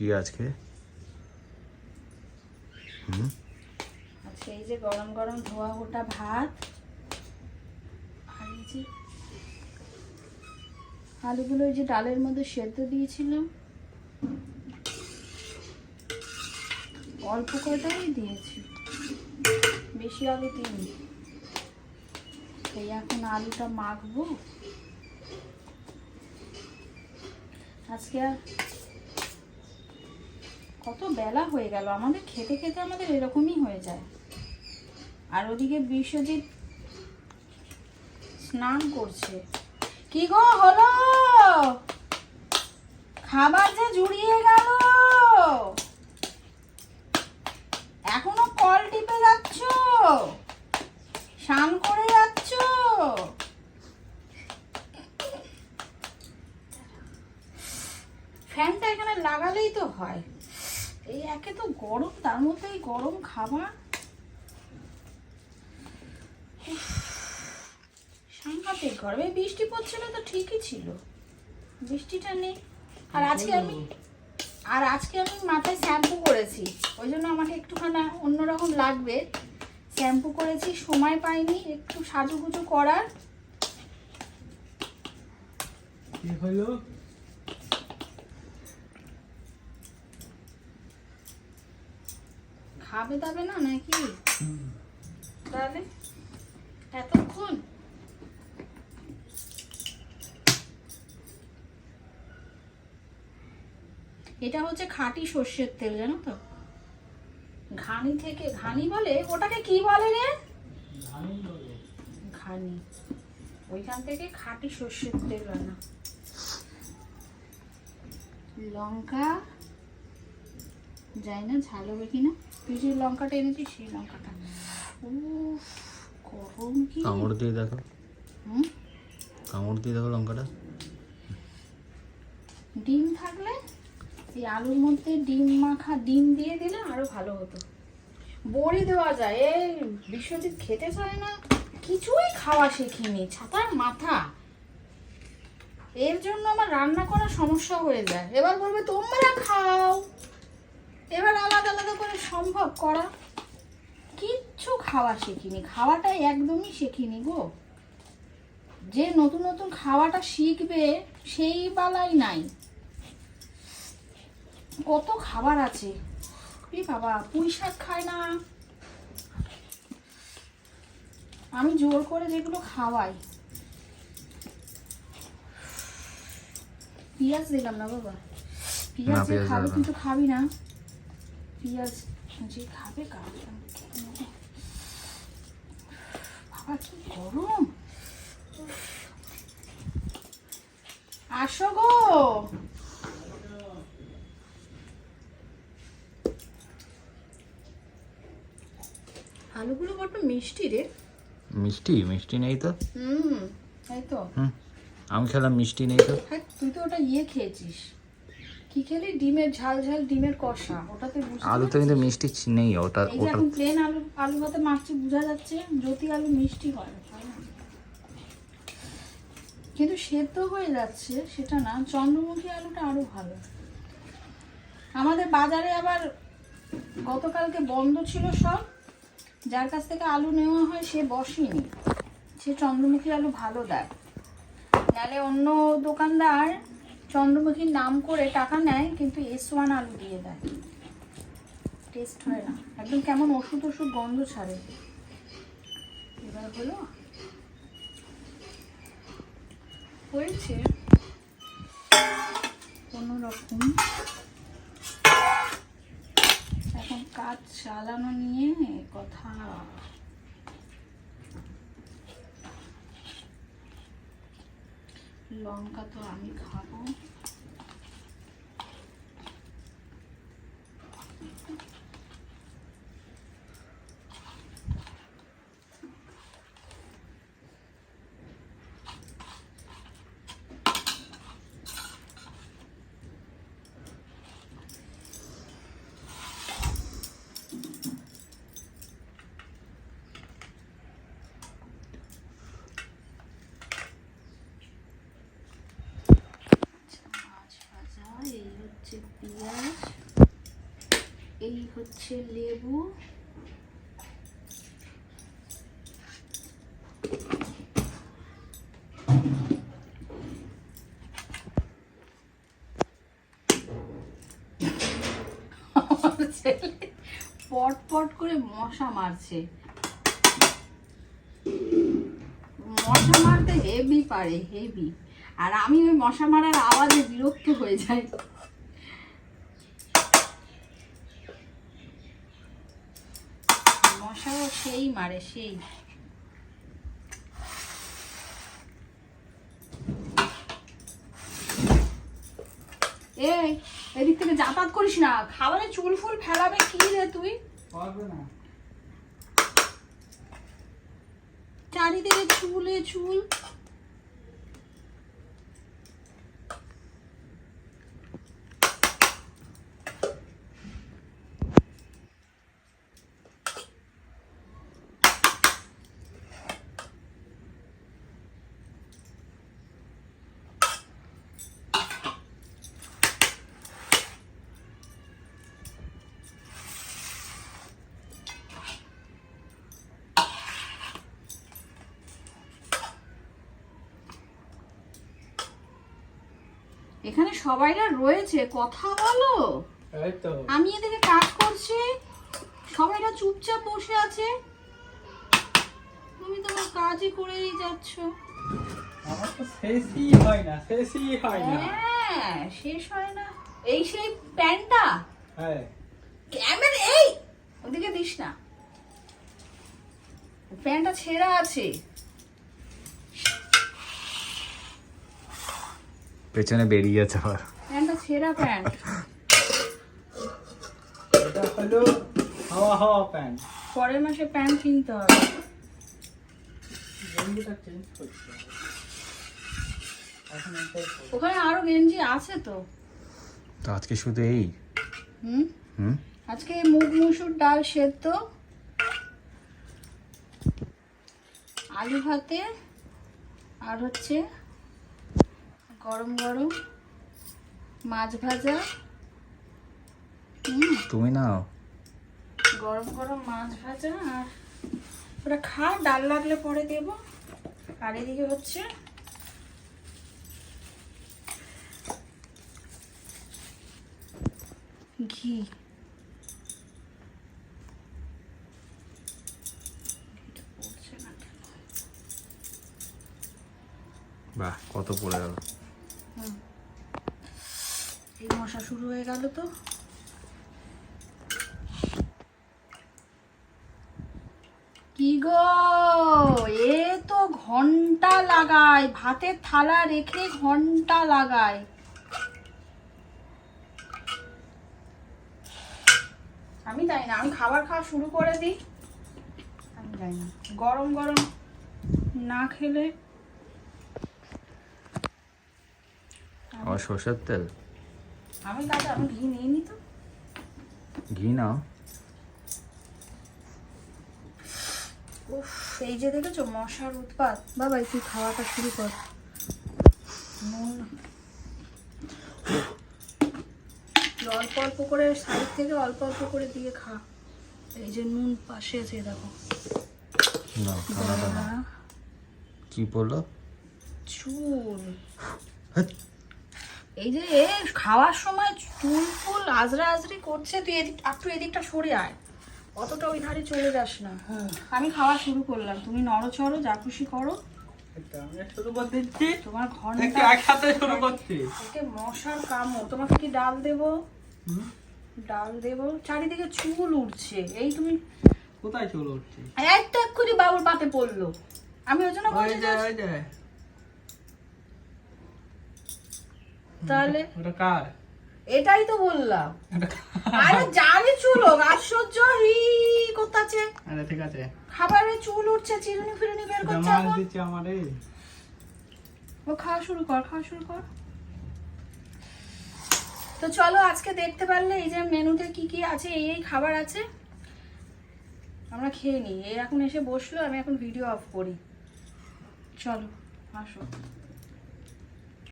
কি আজকে? হুম? আজকে এই যে গরম গরম ধোয়া গোটা ভাত আলুগুলো এই যে ডালের মধ্যে সেদ্ধ দিয়েছিলাম। অল্প কটাই দিয়েছি, বেশি আলু দিইনি। এই এখন আলুটা মাখবো। আজকে আর কত বেলা হয়ে গেল। আমাদের খেতে খেতে আমাদের এরকমই হয়ে যায়। আর ওদিকে বিশ্বজিৎ স্নান করছে। কি গো হলো? খাবার যে জুড়িয়ে গেল। এখনও কল টিপে যাচ্ছ? স্নান করে যাচ্ছ? ফ্যানটা এখানে লাগালেই তো হয়। এই একে তো গরম, তার মধ্যে এই গরম খাবার। সাংঘাতিক গরমে। বৃষ্টি পড়ছিল তো ঠিকই ছিল। বৃষ্টিটা নেই। আর আজকে আমি, আর আজকে আমি মাথায় শ্যাম্পু করেছি। ওই জন্য আমাকে একটুখানি অন্যরকম লাগবে। শ্যাম্পু করেছি, সময় পাইনি একটু সাজুগুজু করার। কি হলো? খাবে দাবে না নাকি? তাহলে এতক্ষণ এটা হচ্ছে খাঁটি সর্ষের তেল জানো তো? ঘানি থেকে ঘানি বলে? ওটাকে কি বলে রে? ঘানি ওইখান থেকে খাঁটি সর্ষের তেল আনা। লঙ্কা? যাই না ঝাল হবে কিনা যে লঙ্কাটা এনেছিস সেই লঙ্কাটা। উফ গরম কি? কামড় দিয়ে দেখো। হুম? কামড় দিয়ে দেখো লঙ্কাটা। ডিম থাকলে এই আলুর মধ্যে ডিম মাখা ডিম দিয়ে দিলে আরও ভালো হতো। বড়ি দেওয়া যায় এই বিশ্বজিৎ খেতে চায় না। কিছুই খাওয়া শেখিনি ছাতার মাথা। এর জন্য আমার রান্না করার সমস্যা হয়ে যায়। এবার বলবে তোমরা খাও। এবার আলাদা আলাদা করে সম্ভব করা। কিচ্ছু খাওয়া শিখিনি খাওয়াটা একদমই শিখিনি গো। যে নতুন নতুন খাওয়াটা শিখবে সেই বালাই নাই। কত খাবার আছে। এ বাবা পুঁই শাক খায় না। আমি জোর করে যেগুলো খাওয়াই। পেঁয়াজ দিলাম না বাবা। পেঁয়াজ খাবে। কিন্তু খাবি না। পেঁয়াজ যে খাবে বাবা কি গরম। আসো গো। আলুগুলো বড্ড মিষ্টি রে। মিষ্টি মিষ্টি নেই তো? হুম তাই তো। হুম আমি খেলাম মিষ্টি নেই তো? হ্যাঁ তুই তো ওটা ইয়ে খেয়েছিস। কি খেলি? ডিমের ঝাল ঝাল ডিমের কষা। ওটাতে আলুতে কিন্তু মিষ্টি নেই ওটা ওটা এখন প্লেন আলু আলু ভাতে মাখছি বোঝা যাচ্ছে জ্যোতি আলু মিষ্টি হয়। হয় কিন্তু সেদ্ধ হয়ে যাচ্ছে সেটা না চন্দ্রমুখী আলুটা আরও ভালো। আমাদের বাজারে আবার গতকালকে বন্ধ ছিল সব। যার কাছ থেকে আলু নেওয়া হয় সে বসেনি। সে চন্দ্রমুখী আলু ভালো দেয়। নাহলে অন্য দোকানদার চন্দ্রমুখীর নাম করে টাকা নেয়, কিন্তু এস ওয়ান আলু দিয়ে দেয়। টেস্ট হয় না। একদম কেমন ওষুধ ওষুধ গন্ধ ছাড়ে। এবার হলো, হয়েছে কোনো রকম এখন কাজ চালানো নিয়ে কথা লঙ্কা তো আমি খাব। হচ্ছে লেবু। পট পট করে মশা মারছে। মশা মারতে হেভি পারে হেভি আর আমি ওই মশা মারার আওয়াজে বিরক্ত হয়ে যাই। সেই মারে সেই। এই এদিক থেকে যাতায়াত করিস না। খাবারে চুল ফুল ফেলাবে কি রে তুই? না। চারিদিকে চুলে চুল। এখানে সবাইরা রয়েছে কথা বলো। আমি এদিকে কাজ করছি সবাইরা চুপচাপ বসে আছে। তুমি তোমার কাজই করেই যাচ্ছ। আমার তো শেষই হয় না শেষই হয় না। হ্যাঁ শেষ হয় না। এই সেই প্যান্টটা? হ্যাঁ। ক্যামেরা এই! ওদিকে দিস না। প্যান্টটা ছেঁড়া আছে। পেছনে বেরিয়ে যাচ্ছে আবার। প্যান্টটা ছেঁড়া প্যান্ট। এটা হলো হাওয়া হাওয়া প্যান্ট। পরের মাসে প্যান্ট কিনতে হবে। চেঞ্জ করতে হবে। ওখানে আরও গেঞ্জি আছে তো। তো আজকে শুধু এই? হুম? হুম? আজকে মুগ মুসুর ডাল সেদ্ধ আলু ভাতে আর হচ্ছে গরম গরম মাছ ভাজা। তুমি নাও। গরম গরম মাছ ভাজা আর ওটা খা ডাল লাগলে পরে দেব। আর এদিকে হচ্ছে ঘি। বাহ কত পড়ে গেল। এই মশা শুরু হয়ে গেল তো। কি গো? এ তো ঘণ্টা লাগায় ভাতের থালা রেখে ঘণ্টা লাগায়। আমি যাই না আমি খাবার খাওয়া শুরু করে দিই। আমি যাই না। গরম গরম না খেলে আবার সর্ষের তেল। আমি দাদা আমি ঘি নিয়ে নি তো। ঘি নাও। উফ এই যে দেখেছ মশার উৎপাত। বাবা তুই খাওয়াটা শুরু কর। নুন। অল্প অল্প করে সাইড থেকে অল্প অল্প করে দিয়ে খা। এই যে নুন পাশে আছে দেখো। কি পড়ল চুল। হ্যাট। এই যে এ খাওয়ার সময় চুল ফুল আজরা আজরি করছে তুই এদিক একটু এদিকটা সরে আয়। অতটা ওই ধারে চলে যাস না। আমি খাওয়া শুরু করলাম। তুমি নড়চড়ো যা খুশি করো। আমি শুরু করে তোমার একটু ঘণ্টা একসাথে শুরু মশার কামড়। তোমাকে কি ডাল দেবো? ডাল দেবো। চারিদিকে চুল উঠছে এই তুমি কোথায় চলে উঠছি একটা এক্ষুনি বাবুর পাতে পড়ল। আমি ওই জন্য বলছি যে যে ওই যে তাহলে ওটা কার? এটাই তো বললাম। আরে জানি চুল আশ্চর্য হি করতেছে আরে ঠিক আছে। খাবারে চুল উঠছে চিরুনি ফিরুনি বের করছে এখন। দিচ্ছে আমারে। ও খাওয়া শুরু কর খাওয়া শুরু কর। তো চলো আজকে দেখতে পারলে এই যে মেনুতে কি কি আছে এই এই খাবার আছে। আমরা খেয়ে নিই। এই এখন এসে বসল আমি এখন ভিডিও অফ করি। চলো আসো।